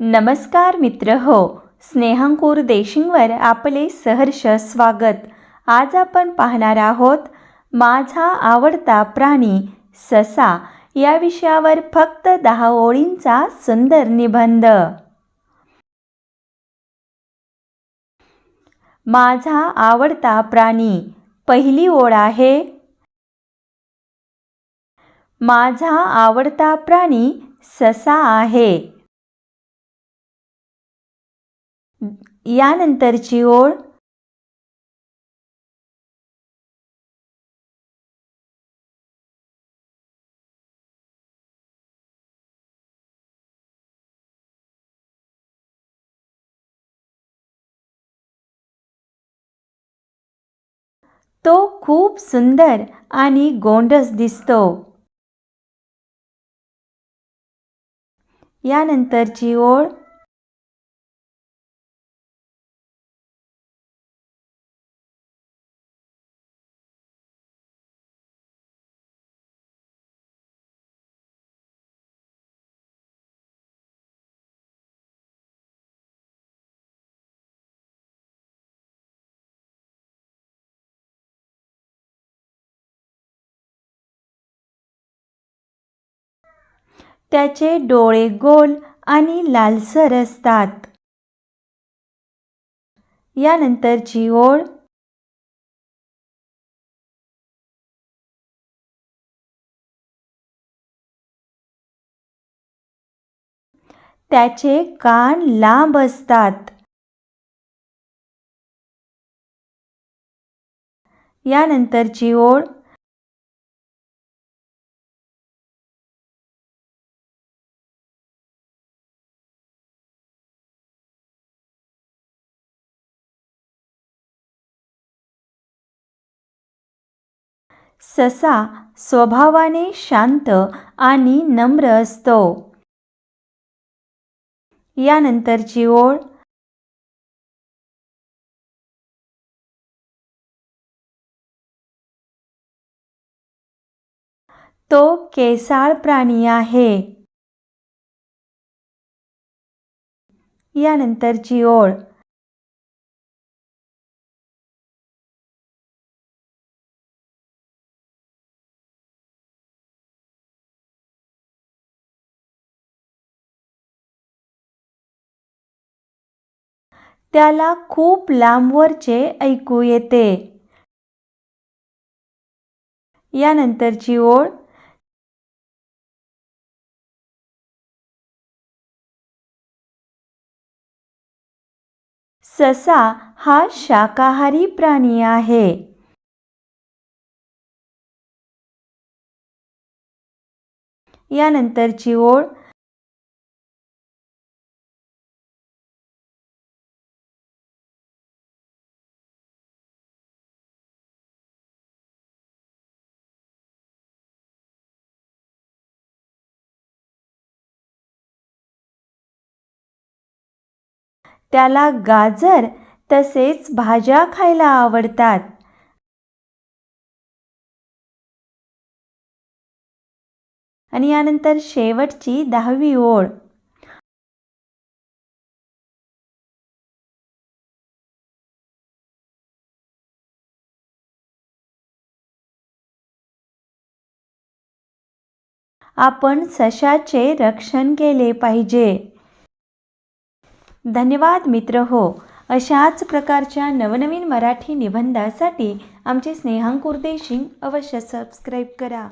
नमस्कार मित्र हो स्नेहांकूर देशिंगवर आपले सहर्ष स्वागत. आज आपण पाहणार आहोत माझा आवडता प्राणी ससा या विषयावर फक्त दहा ओळींचा सुंदर निबंध. माझा आवडता प्राणी पहिली ओळ आहे. माझा आवडता प्राणी ससा आहे. यानंतरची ओळ तो खूप सुंदर आणि गोंडस दिसतो. यानंतरची ओळ त्याचे डोळे गोल आणि लालसर असतात. यानंतरची ओळ. त्याचे कान लांब असतात. यानंतरची ओळ. ससा स्वभावाने शांत आणि नम्र असतो. यानंतरची ओळ. तो केसाळ प्राणी आहे. यानंतरची ओळ. त्याला खूप लांबवरचे ऐकू येते. यानंतरची ओळ. ससा हा शाकाहारी प्राणी आहे. यानंतरची ओळ. त्याला गाजर तसेच भाज्या खायला आवडतात. आणि यानंतर शेवटची दहावी ओळ. आपण सशाचे रक्षण केले पाहिजे. धन्यवाद मित्र हो. अशाच प्रकारच्या नवनवीन मराठी निबंधासाठी आमचे स्नेहांकुर देशिंग अवश्य सबस्क्राईब करा.